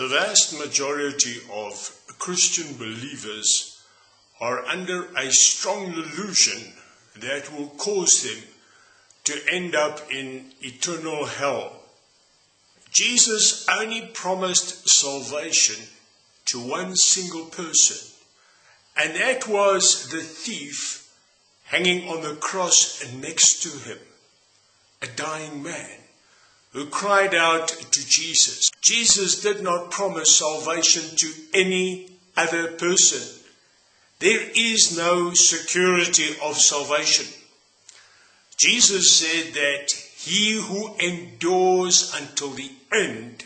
The vast majority of Christian believers are under a strong delusion that will cause them to end up in eternal hell. Jesus only promised salvation to one single person, and that was the thief hanging on the cross next to him, a dying man who cried out to Jesus. Jesus did not promise salvation to any other person. There is no security of salvation. Jesus said that he who endures until the end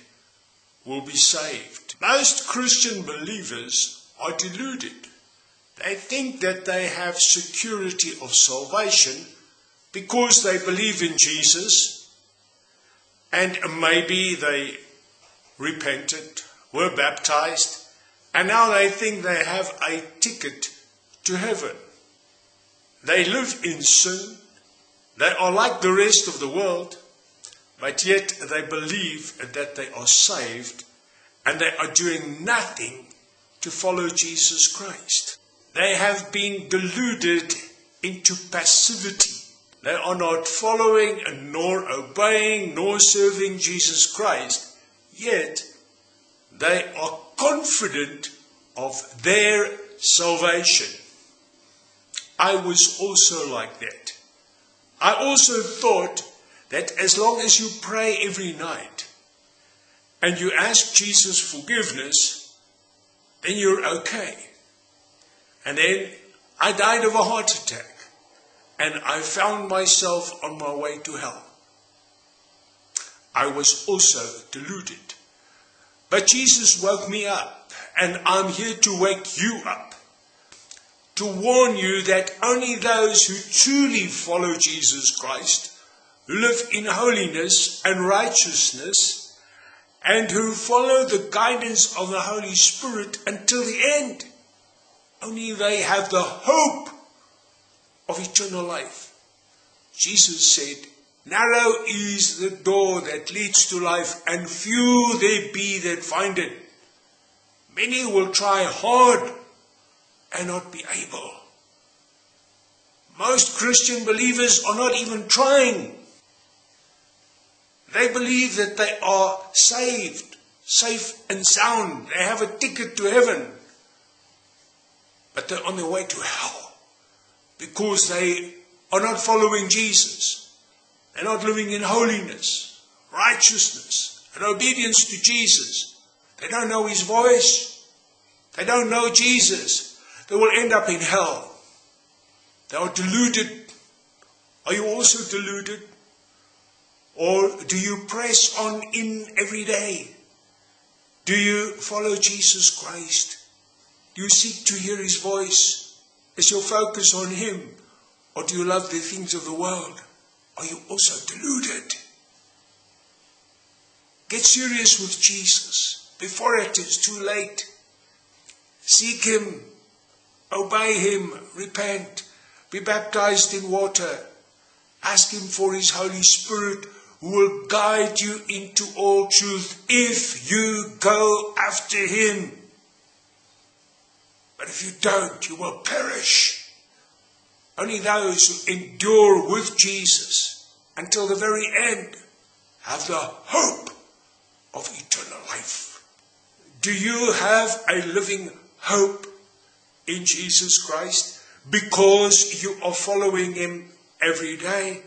will be saved. Most Christian believers are deluded. They think that they have security of salvation because they believe in Jesus and maybe they repented, were baptized, and now they think they have a ticket to heaven. They live in sin. They are like the rest of the world, but yet they believe that they are saved and they are doing nothing to follow Jesus Christ. They have been deluded into passivity they are not following and nor obeying nor serving Jesus Christ, yet they are confident of their salvation. I was also like that. I also thought that as long as you pray every night and you ask Jesus forgiveness, then you're okay. And then I died of a heart attack and I found myself on my way to hell. I was also deluded. But Jesus woke me up, and I'm here to wake you up. To warn you that only those who truly follow Jesus Christ, who live in holiness and righteousness, and who follow the guidance of the Holy Spirit until the end, only they have the hope of eternal life. Jesus said, Narrow is the door that leads to life, and few there be that find it. Many will try hard and not be able. Most Christian believers are not even trying. They believe that they are saved, safe and sound. They have a ticket to heaven. But they're on their way to hell because they are not following Jesus. They're not living in holiness, righteousness, and obedience to Jesus. They don't know His voice. They don't know Jesus. They will end up in hell. They are deluded. Are you also deluded? Or do you press on in every day? Do you follow Jesus Christ? Do you seek to hear His voice? Is your focus on Him? Or do you love the things of the world? Are you also deluded? Get serious with Jesus before it is too late. Seek Him, obey Him, repent, be baptized in water. Ask Him for His Holy Spirit who will guide you into all truth if you go after Him. But if you don't, you will perish. Only those who endure with Jesus until the very end have the hope of eternal life. Do you have a living hope in Jesus Christ because you are following Him every day?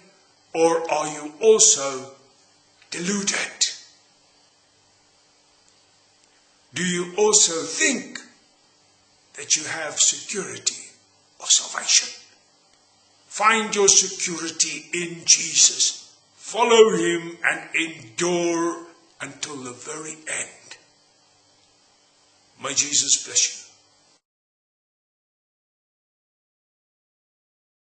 Or are you also deluded? Do you also think that you have security of salvation. Find your security in Jesus. Follow him and endure until the very end. May Jesus bless you.